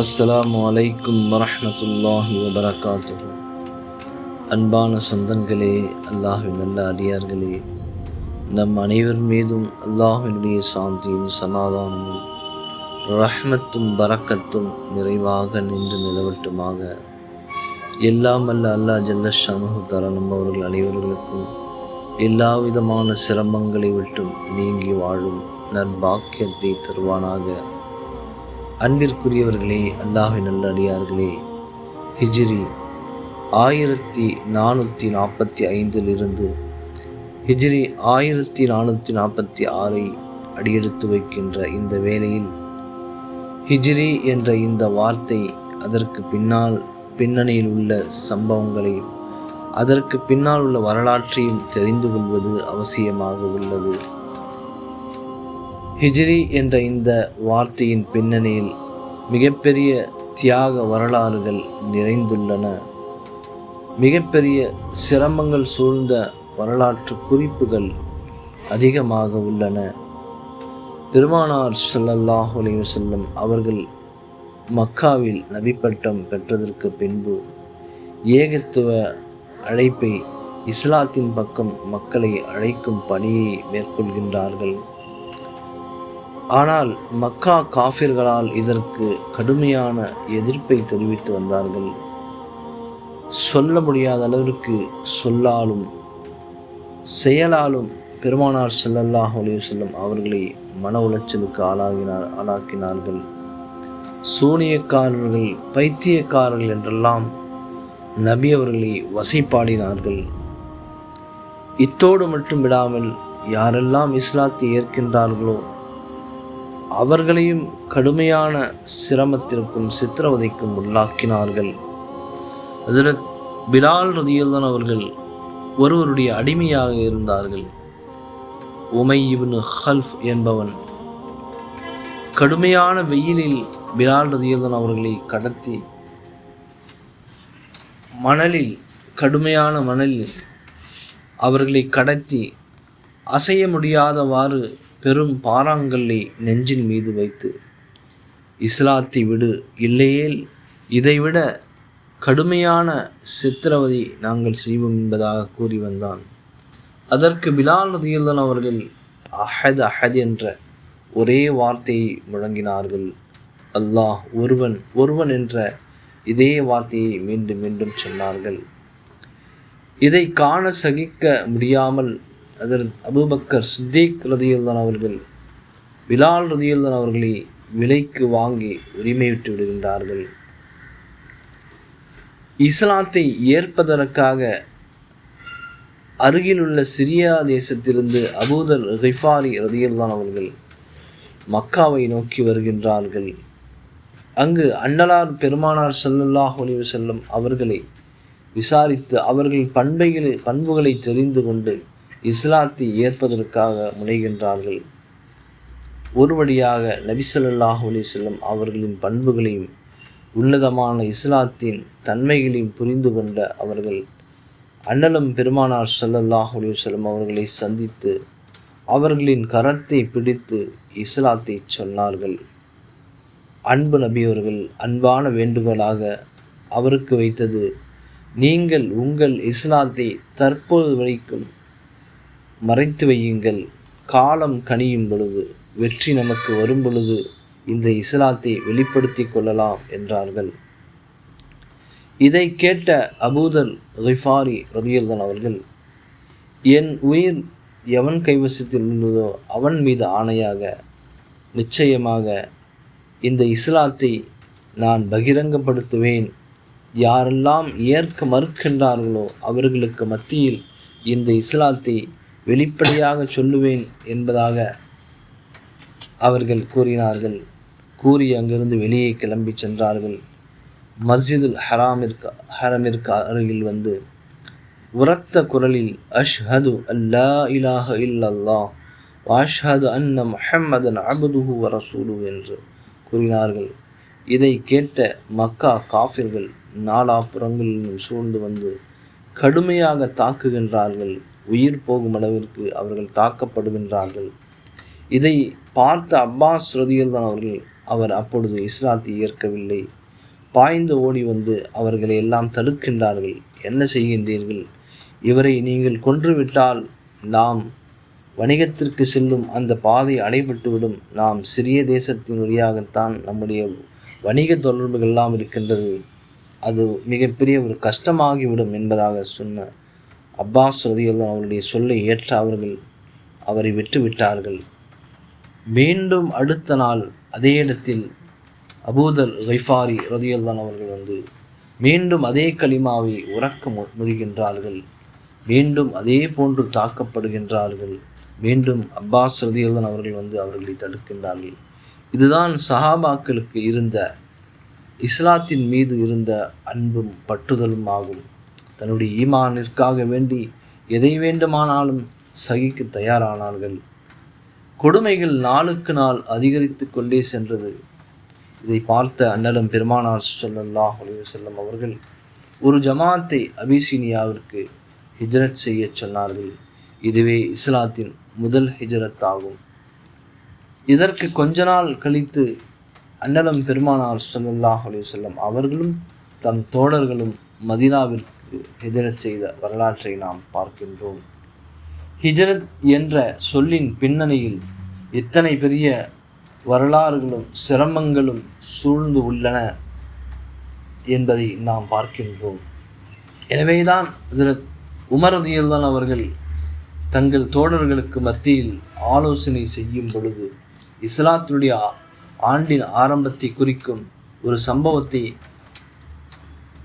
அஸ்ஸலாமு அலைக்கும் வரமத்துல்லாஹி வபரகாத்து அன்பான சொந்தங்களே அல்லாஹின் நல்ல அடியார்களே நம் அனைவர் மீதும் அல்லாஹினுடைய சாந்தியும் சமாதானமும் ரஹ்மத்தும் பரக்கத்தும் நிறைவாக நின்று நிலவட்டுமாக. எல்லாம் அல்ல அல்லாஹ் ஜல்ல ஷானு தரணும் அவர்கள் அனைவர்களுக்கும் எல்லா விதமான சிரமங்களை விட்டும் நீங்கி வாழும் நற்பாக்கியத்தை தருவானாக. அன்பிற்குரியவர்களே அல்லாஹின் நல்லடியார்களே ஹிஜ்ரி ஆயிரத்தி நானூற்றி நாற்பத்தி ஐந்திலிருந்து ஹிஜ்ரி ஆயிரத்தி நானூற்றி நாற்பத்தி ஆறை அடியெடுத்து வைக்கின்ற இந்த வேளையில் ஹிஜ்ரி என்ற இந்த வார்த்தை அதற்கு பின்னால் பின்னணியில் உள்ள சம்பவங்களையும் அதற்கு பின்னால் உள்ள வரலாற்றையும் தெரிந்து கொள்வது அவசியமாக உள்ளது. ஹிஜ்ரி என்ற இந்த வார்த்தையின் பின்னணியில் மிகப்பெரிய தியாக வரலாறுகள் நிறைந்துள்ளன. மிகப்பெரிய சிரமங்கள் சூழ்ந்த வரலாற்று குறிப்புகள் அதிகமாக உள்ளன. பெருமானார் ஸல்லல்லாஹு செல்லும் அவர்கள் மக்காவில் நபிப்பட்டம் பெற்றதற்கு பின்பு ஏகத்துவ அழைப்பை இஸ்லாத்தின் பக்கம் மக்களை அழைக்கும் பணியை மேற்கொள்கின்றார்கள். ஆனால் மக்கா காஃபிர்களால் இதற்கு கடுமையான எதிர்ப்பை தெரிவித்து வந்தார்கள். சொல்ல முடியாத அளவிற்கு சொல்லாலும் செயலாலும் பெருமானார் ஸல்லல்லாஹு செல்லும் அவர்களை மன உளைச்சலுக்கு ஆளாகினார் ஆளாக்கினார்கள். சூனியக்காரர்கள் பைத்தியக்காரர்கள் என்றெல்லாம் நபி அவர்களை வசைப்பாடினார்கள். இத்தோடு மட்டும் விடாமல் யாரெல்லாம் இஸ்லாத்தை ஏற்கின்றார்களோ அவர்களையும் கடுமையான சிரமத்திற்கும் சித்திரவதைக்கும் உள்ளாக்கினார்கள். ஹசரத் பிலால் ரதியுல்லான் அவர்கள் ஒருவருடைய அடிமையாக இருந்தார்கள். உமை இவனு ஹல்ஃப் என்பவன் கடுமையான வெயிலில் பிலால் ரதியுல்லான் அவர்களை கடத்தி மணலில் கடுமையான மணலில் அவர்களை கடத்தி அசைய முடியாதவாறு பெரும் பாறாங்கல்லை நெஞ்சின் மீது வைத்து இஸ்லாத்தை விடு இல்லையேல் இதைவிட கடுமையான சித்திரவதை நாங்கள் செய்வோம் என்பதாக கூறி வந்தான். அதற்கு பிலால் ரதியுல்லான் அவர்கள் அஹத் அஹத் என்ற ஒரே வார்த்தையை முழங்கினார்கள். அல்லாஹ் ஒருவன் ஒருவன் என்ற இதே வார்த்தையை மீண்டும் மீண்டும் சொன்னார்கள். இதை காண சகிக்க முடியாமல் அதர் அபூபக்கர் சித்திக் ரதியுல்லான் அவர்கள் பிலால் ரதியுல்லான் அவர்களை விலைக்கு வாங்கி உரிமையிட்டு விடுகின்றார்கள். இஸ்லாத்தை ஏற்பதற்காக அருகிலுள்ள சிரியா தேசத்திலிருந்து அபூதர் ஹிஃபாரி ரதியுல்லான் அவர்கள் மக்காவை நோக்கி வருகின்றார்கள். அங்கு அண்ணலார் பெருமானார் ஸல்லல்லாஹு ஒளிவு செல்லும் அவர்களை விசாரித்து அவர்கள் பண்பைகளை பண்புகளை தெரிந்து கொண்டு இஸ்லாத்தை ஏற்பதற்காக முனைகின்றார்கள். ஒரு வழியாக நபிசல்லாஹ் ஸல்லல்லாஹு அவர்களின் பண்புகளையும் உன்னதமான இஸ்லாத்தின் தன்மைகளையும் புரிந்து கொண்ட அவர்கள் அண்ணலும் பெருமானார் சல்லல்லாஹ் செல்லும் அவர்களை சந்தித்து அவர்களின் கரத்தை பிடித்து இஸ்லாத்தை சொன்னார்கள். அன்பு நபியவர்கள் அன்பான வேண்டுகோளாக அவருக்கு வைத்தது நீங்கள் உங்கள் இஸ்லாத்தை தற்போது வரைக்கும் மறைத்து வையுங்கள். காலம் கனியும் பொழுது வெற்றி நமக்கு வரும் பொழுது இந்த இஸ்லாத்தை வெளிப்படுத்தி கொள்ளலாம் என்றார்கள். இதை கேட்ட அபூதர் ரிஃபாரி ரதியுல்தான் அவர்கள் என் உயிர் எவன் கைவசத்தில் உள்ளதோ அவன் மீது ஆணையாக நிச்சயமாக இந்த இஸ்லாத்தை நான் பகிரங்கப்படுத்துவேன். யாரெல்லாம் ஏற்க மறுக்கின்றார்களோ அவர்களுக்கு மத்தியில் இந்த இஸ்லாத்தை வெளிப்படையாக சொல்லுவேன் என்பதாக அவர்கள் கூறினார்கள். கூறி அங்கிருந்து வெளியே கிளம்பி சென்றார்கள். மஸ்ஜிதுல் ஹராமிற்கு ஹரமிற்கு அருகில் வந்து உரத்த குரலில் அஷ்ஹது அல்லா இலாஹ இல்லல்லா வாஷ்ஹது அன்ன முஹம்மதன் அபுதுஹு வரசூலு என்று கூறினார்கள். இதை கேட்ட மக்கா காஃபிர்கள் நாலாபுறங்களிலும் சூழ்ந்து வந்து கடுமையாக தாக்குகின்றார்கள். உயிர் போகும் அளவிற்கு அவர்கள் தாக்கப்படுகின்றார்கள். இதை பார்த்த அப்பாஸ் ரதியுல்லான் அவர்கள் அவர் அப்பொழுது இஸ்லாத்தை ஏற்கவில்லை. பாய்ந்து ஓடி வந்து அவர்களை எல்லாம் தடுக்கின்றார்கள். என்ன செய்கின்றீர்கள்? இவரை நீங்கள் கொன்றுவிட்டால் நாம் வணிகத்திற்கு செல்லும் அந்த பாதை அடைபட்டுவிடும். நாம் சிறிய தேசத்தின் வழியாகத்தான் நம்முடைய வணிக தொடர்புகள் எல்லாம் இருக்கின்றது. அது மிகப்பெரிய ஒரு கஷ்டமாகிவிடும் என்பதாக சொன்ன அப்பாஸ் ரதியுல்லா அவருடைய சொல்லை ஏற்ற அவர்கள் அவரை விட்டுவிட்டார்கள் மீண்டும் அடுத்த நாள் அதே இடத்தில் அபூதர் கைஃபாரி ரதியுல்லான் அவர்கள் வந்து மீண்டும் அதே களிமாவை உறக்க மு- மீண்டும் அதே போன்று தாக்கப்படுகின்றார்கள். மீண்டும் அப்பாஸ் ரதியுல்லான் அவர்கள் வந்து அவர்களை தடுக்கின்றார்கள். இதுதான் சஹாபாக்களுக்கு இருந்த இஸ்லாத்தின் மீது இருந்த அன்பும் பற்றுதலும் ஆகும். தன்னுடைய ஈமானிற்காக வேண்டி எதை வேண்டுமானாலும் சகிக்க தயாரானார்கள். கொடுமைகள் நாளுக்கு நாள் அதிகரித்து கொண்டே சென்றது. இதை பார்த்த அன்னலம் பெருமானார் சொல்லல்லா அலைஹி அவர்கள் ஒரு ஜமாத்தை அபிசீனியாவிற்கு ஹிஜ்ரத் செய்யச் சொன்னார்கள். இதுவே இஸ்லாத்தின் முதல் ஹிஜ்ரத் ஆகும் இதற்கு கொஞ்ச நாள் கழித்து அன்னலம் பெருமானார் ஸல்லல்லாஹு அலைஹி அவர்களும் தம் தோழர்களும் மதினாவிற்கு ஹிஜரத் செய்த வரலாற்றை நாம் பார்க்கின்றோம். ஹிஜரத் என்ற சொல்லின் பின்னணியில் இத்தனை பெரிய வரலாறுகளும் சிரமங்களும் சூழ்ந்து உள்ளன என்பதை நாம் பார்க்கின்றோம். எனவேதான் ஹசரத் உமரதியல்தான் அவர்கள் தங்கள் தோழர்களுக்கு மத்தியில் ஆலோசனை செய்யும் பொழுது இஸ்லாத்தினுடைய ஆண்டின் ஆரம்பத்தை குறிக்கும் ஒரு சம்பவத்தை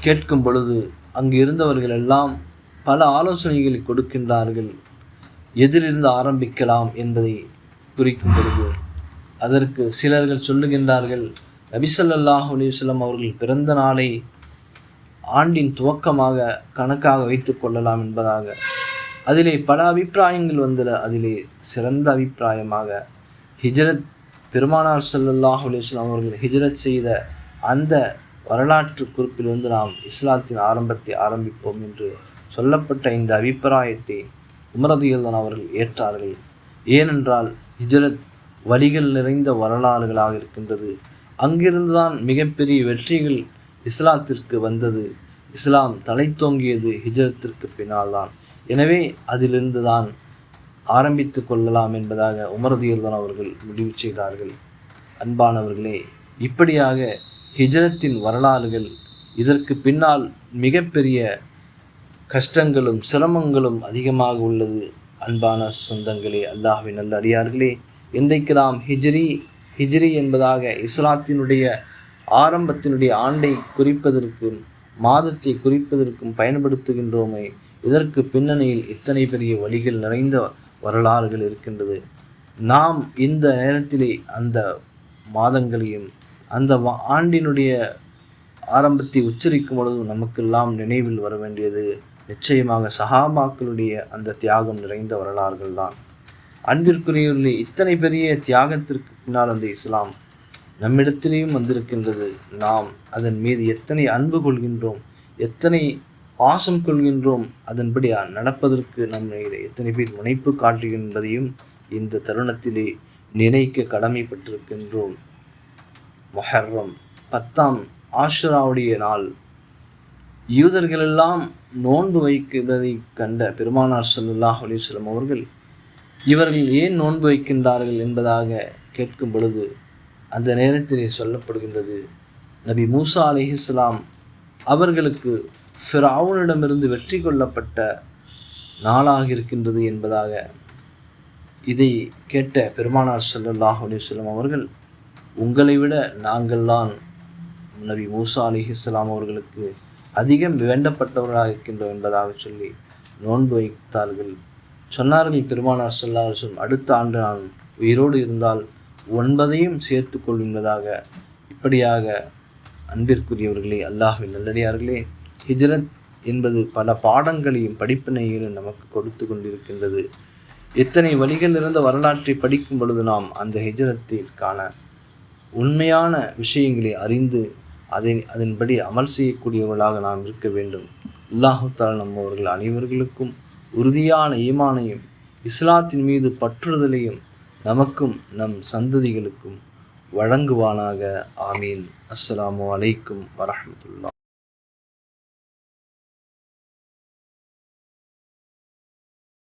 கேட்கும் பொழுது அங்கு இருந்தவர்கள் எல்லாம் பல ஆலோசனைகளை கொடுக்கின்றார்கள். எதிலிருந்து ஆரம்பிக்கலாம் என்பதை குறிக்கும் பொழுது அதற்கு சிலர்கள் சொல்லுகின்றார்கள் நபிசல்லாஹ் அலிவசல்லம் அவர்கள் பிறந்த நாளை ஆண்டின் துவக்கமாக கணக்காக வைத்துக் கொள்ளலாம் என்பதாக. அதிலே பல அபிப்பிராயங்கள் வந்தன. அதிலே சிறந்த அபிப்பிராயமாக ஹிஜ்ரத் பெருமானார் சல்லாஹ் அலைஹி அவர்கள் ஹிஜ்ரத் செய்த அந்த வரலாற்று குறிப்பிலிருந்து நாம் இஸ்லாத்தின் ஆரம்பத்தை ஆரம்பிப்போம் என்று சொல்லப்பட்ட இந்த அபிப்பிராயத்தை உமரதியல்தான் அவர்கள் ஏற்றார்கள். ஏனென்றால் ஹிஜ்ரத் வழிகள் நிறைந்த வரலாறுகளாக இருக்கின்றது. அங்கிருந்துதான் மிகப்பெரிய வெற்றிகள் இஸ்லாத்திற்கு வந்தது. இஸ்லாம் தலை தோங்கியது பின்னால் பின்னால்தான். எனவே அதிலிருந்து தான் ஆரம்பித்து கொள்ளலாம் என்பதாக உமரதியல்தான் அவர்கள் முடிவு செய்தார்கள். அன்பானவர்களே இப்படியாக ஹிஜ்ரத்தின் வரலாறுகள் இதற்கு பின்னால் மிகப்பெரிய கஷ்டங்களும் சிரமங்களும் அதிகமாக உள்ளது. அன்பான சொந்தங்களே அல்லாஹின் நல்ல அடியார்களே இன்றைக்கு நாம் ஹிஜ்ரி ஹிஜ்ரி என்பதாக இஸ்லாத்தினுடைய ஆரம்பத்தினுடைய ஆண்டை குறிப்பதற்கும் மாதத்தை குறிப்பதற்கும் பயன்படுத்துகின்றோமே இதற்கு பின்னணியில் இத்தனை பெரிய வழிகள் நிறைந்த வரலாறுகள் இருக்கின்றது. நாம் இந்த நேரத்திலே அந்த மாதங்களையும் அந்த வா- ஆண்டினுடைய ஆரம்பத்தை உச்சரிக்கும் பொழுது நமக்கெல்லாம் நினைவில் வர வேண்டியது நிச்சயமாக சஹாபாக்களுடைய அந்த தியாகம் நிறைந்த வரலாறுகள் தான். அன்பிற்குரியவர்களே இத்தனை பெரிய தியாகத்திற்கு பின்னால் அந்த இஸ்லாம் நம்மிடத்திலேயும் வந்திருக்கின்றது. நாம் அதன் மீது எத்தனை அன்பு கொள்கின்றோம் எத்தனை பாசம் கொள்கின்றோம் அதன்படி நடப்பதற்கு நம்மை எத்தனை பேர் முனைப்பு காட்டுகின்றதையும் இந்த தருணத்திலே நினைக்க கடமைப்பட்டிருக்கின்றோம். மொஹர்ரம். பத்தாம் ஆஷுராவுடைய நாள். யூதர்களெல்லாம் நோன்பு வைக்கிறதை கண்ட பெருமானார் ஸல்லல்லாஹு அலிஸ்லம் அவர்கள் இவர்கள் ஏன் நோன்பு வைக்கின்றார்கள் என்பதாக கேட்கும் பொழுது அந்த நேரத்திலே சொல்லப்படுகின்றது நபி மூசா அலிஹிஸ்லாம் அவர்களுக்கு ஃபிராவுனிடமிருந்து வெற்றி கொள்ளப்பட்ட நாளாக இருக்கின்றது என்பதாக இதை கேட்ட பெருமானார் ஸல்லல்லாஹு அலைஹி அவர்கள் உங்களை விட நாங்கள்தான் நபி மூசா அலிஹிஸ்லாம் அவர்களுக்கு அதிகம் வேண்டப்பட்டவர்களாக இருக்கின்றோம் என்பதாக சொல்லி நோன்பு வைத்தார்கள். சொன்னார்கள் பெருமானார் ஸல்லல்லாஹு அடுத்த ஆண்டு நான் உயிரோடு இருந்தால் ஒன்பதையும் சேர்த்து கொள்வதாக இப்படியாக அன்பிற்குரியவர்களே அல்லாஹின் நல்லடியார்களே ஹிஜ்ரத் என்பது பல பாடங்களையும் படிப்பினைகளையும் நமக்கு கொடுத்து கொண்டிருக்கின்றது. எத்தனை வழிகள் இருந்த வரலாற்றை படிக்கும் பொழுது நாம் அந்த ஹிஜ்ரத்திற்கான உண்மையான விஷயங்களை அறிந்து அதை அதன்படி அமல் செய்யக்கூடியவர்களாக நாம் இருக்க வேண்டும். அல்லாஹு நம்மவர்கள் அனைவர்களுக்கும் உறுதியான ஈமானையும் இஸ்லாத்தின் மீது பற்றுதலையும் நமக்கும் நம் சந்ததிகளுக்கும் வழங்குவானாக. ஆமீன். அஸ்ஸலாமு அலைக்கும் வரமத்துல்லா